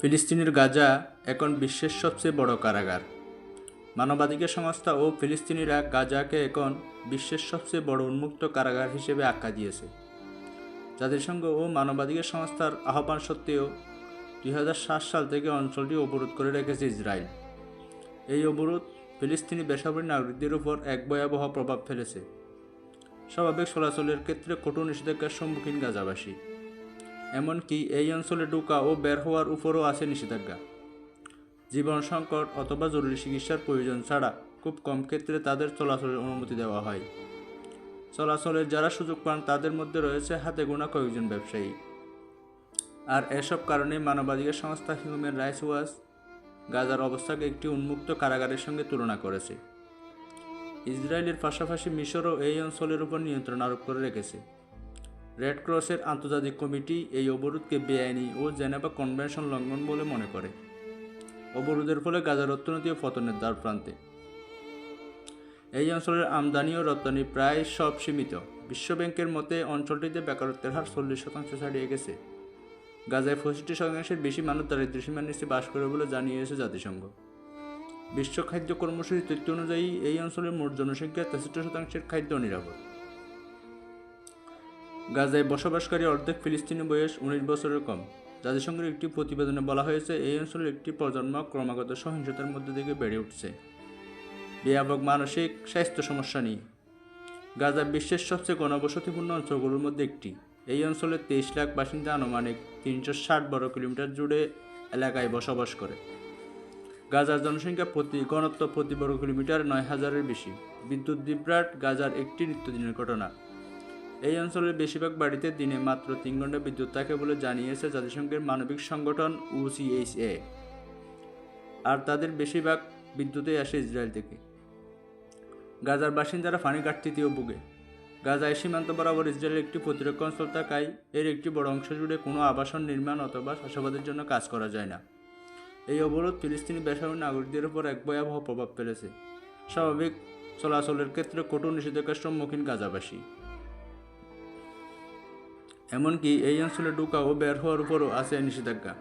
ফিলিস্তিনের গাজা এখন বিশ্বের সবচেয়ে বড় কারাগার। মানবাধিকার সংস্থা ও ফিলিস্তিনিরা গাজাকে এখন বিশ্বের সবচেয়ে বড় উন্মুক্ত কারাগার হিসেবে আখ্যা দিয়েছে। জাতিসংঘ ও মানবাধিকার সংস্থার আহ্বান সত্ত্বেও দুই হাজার সাত সাল থেকে অঞ্চলটি অবরোধ করে রেখেছে ইসরায়েল। এই অবরোধ ফিলিস্তিনি বেসামরিক নাগরিকদের উপর এক ভয়াবহ প্রভাব ফেলেছে। স্বাভাবিক চলাচলের ক্ষেত্রে কঠোর নিষেধাজ্ঞার সম্মুখীন গাজাবাসী। এমনকি এই অঞ্চলে ঢোকা ও বের হওয়ার উপরও আছে নিষেধাজ্ঞা। জীবন সংকট অথবা জরুরি চিকিৎসার প্রয়োজন ছাড়া খুব কম ক্ষেত্রে তাদের চলাচলের অনুমতি দেওয়া হয়। চলাচলের যারা সুযোগ পান, তাদের মধ্যে রয়েছে হাতে গোনা কয়েকজন ব্যবসায়ী। আর এসব কারণে মানবাধিকার সংস্থা হিউম্যান রাইটস ওয়াচ গাজার অবস্থাকে একটি উন্মুক্ত কারাগারের সঙ্গে তুলনা করেছে। ইসরায়েলের পাশাপাশি মিশরও এই অঞ্চলের উপর নিয়ন্ত্রণ আরোপ করে রেখেছে। রেড ক্রসের আন্তর্জাতিক কমিটি এই অবরোধকে বেআইনি ও জেনেভা কনভেনশন লঙ্ঘন বলে মনে করে। অবরোধের ফলে গাজার অর্থনীতি পতনের দ্বার প্রান্তে। এই অঞ্চলের আমদানি ও রপ্তানি প্রায় সব সীমিত। বিশ্বব্যাংকের মতে অঞ্চলটিতে বেকারত্বের হার চল্লিশ শতাংশ ছাড়িয়ে গেছে। গাজায় পঁয়ষট্টি শতাংশের বেশি মানুষ দারিদ্র্য সীমার নিচে বাস করে বলে জানিয়েছে জাতিসংঘ। বিশ্ব খাদ্য কর্মসূচির তথ্য অনুযায়ী এই অঞ্চলের মোট জনসংখ্যার তেষট্টি শতাংশের খাদ্য নিরাপদ। গাজায় বসবাসকারী অর্ধেক ফিলিস্তিনি বয়স উনিশ বছরের কম। জাতিসংঘের একটি প্রতিবেদনে বলা হয়েছে, এই অঞ্চলের একটি প্রজন্ম ক্রমাগত সহিংসতার মধ্যে থেকে বেড়ে উঠছে। ব্যাপক মানসিক স্বাস্থ্য সমস্যা নিয়ে। গাজা বিশ্বের সবচেয়ে ঘনবসতিপূর্ণ অঞ্চলগুলোর মধ্যে একটি। এই অঞ্চলের তেইশ লাখ বাসিন্দা আনুমানিক তিনশো ষাট বর্গ কিলোমিটার জুড়ে এলাকায় বসবাস করে। গাজার জনসংখ্যা প্রতি, ঘনত্ব প্রতি বর্গ কিলোমিটার নয় হাজারের বেশি। বিদ্যুৎ বিভ্রাট গাজার একটি নিত্যদিনের ঘটনা। এই অঞ্চলের বেশিরভাগ বাড়িতে দিনে মাত্র তিন ঘণ্টা বিদ্যুৎ থাকে বলে জানিয়েছে জাতিসংঘের মানবিক সংগঠন ইউসিএইচএ আর তাদের বেশিরভাগ বিদ্যুতে আসে ইসরায়েল থেকে। গাজার বাসিন্দারা পানি ঘাটতিতেও ভুগে। গাজায় সীমান্ত বরাবর ইসরায়েলের একটি প্রতিরক্ষা অঞ্চল থাকায় এর একটি বড় অংশ জুড়ে কোনো আবাসন, নির্মাণ অথবা চাষাবাদের জন্য কাজ করা যায় না। এই অবরোধ ফিলিস্তিনি বেসামরিক নাগরিকদের উপর এক ভয়াবহ প্রভাব ফেলেছে। স্বাভাবিক চলাচলের ক্ষেত্রে কঠোর নিষেধাজ্ঞার সম্মুখীন গাজাবাসী। এমনকি এই অঞ্চলে ঢোকা ও বের হওয়ার উপরও আছে নিষেধাজ্ঞা।